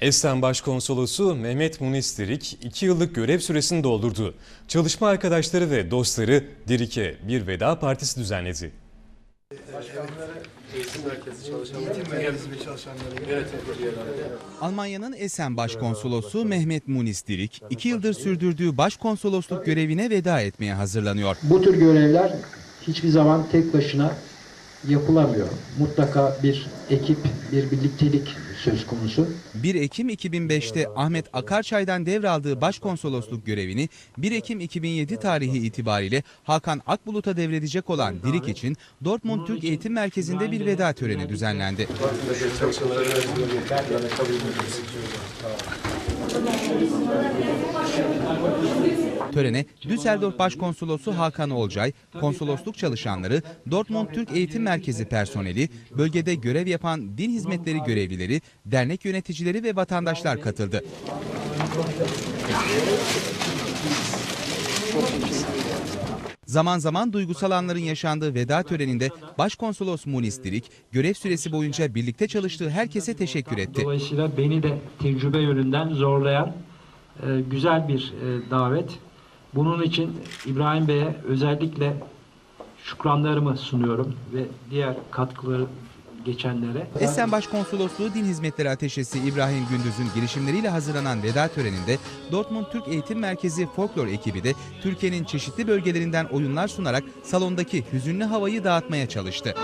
Esen Başkonsolosu Mehmet Munis Dirik 2 yıllık görev süresini doldurdu. Çalışma arkadaşları ve dostları Dirik'e bir veda partisi düzenledi. Almanya'nın Essen Başkonsolosu Mehmet Munis Dirik, iki yıldır sürdürdüğü başkonsolosluk görevine veda etmeye hazırlanıyor. Bu tür görevler hiçbir zaman tek başına yapılamıyor. Mutlaka bir ekip, bir birliktelik söz konusu. 1 Ekim 2005'te Ahmet Akarçay'dan devraldığı başkonsolosluk görevini 1 Ekim 2007 tarihi itibariyle Hakan Akbulut'a devredecek olan Dirik için Dortmund Türk Eğitim Merkezi'nde bir veda töreni düzenlendi. Törene Düsseldorf Başkonsolosu Hakan Olcay, konsolosluk çalışanları, Dortmund Türk Eğitim Merkezi personeli, bölgede görev yapan din hizmetleri görevlileri, dernek yöneticileri ve vatandaşlar katıldı. Zaman zaman duygusal anların yaşandığı veda töreninde Başkonsolos Munis Dirik, görev süresi boyunca birlikte çalıştığı herkese teşekkür etti. Dolayısıyla beni de tecrübe yönünden zorlayan e, güzel bir e, davet. Bunun için İbrahim Bey'e özellikle şükranlarımı sunuyorum ve diğer katkıları geçenlere. Essen Başkonsolosluğu Din Hizmetleri Ateşesi İbrahim Gündüz'ün girişimleriyle hazırlanan veda töreninde Dortmund Türk Eğitim Merkezi Folklor ekibi de Türkiye'nin çeşitli bölgelerinden oyunlar sunarak salondaki hüzünlü havayı dağıtmaya çalıştı.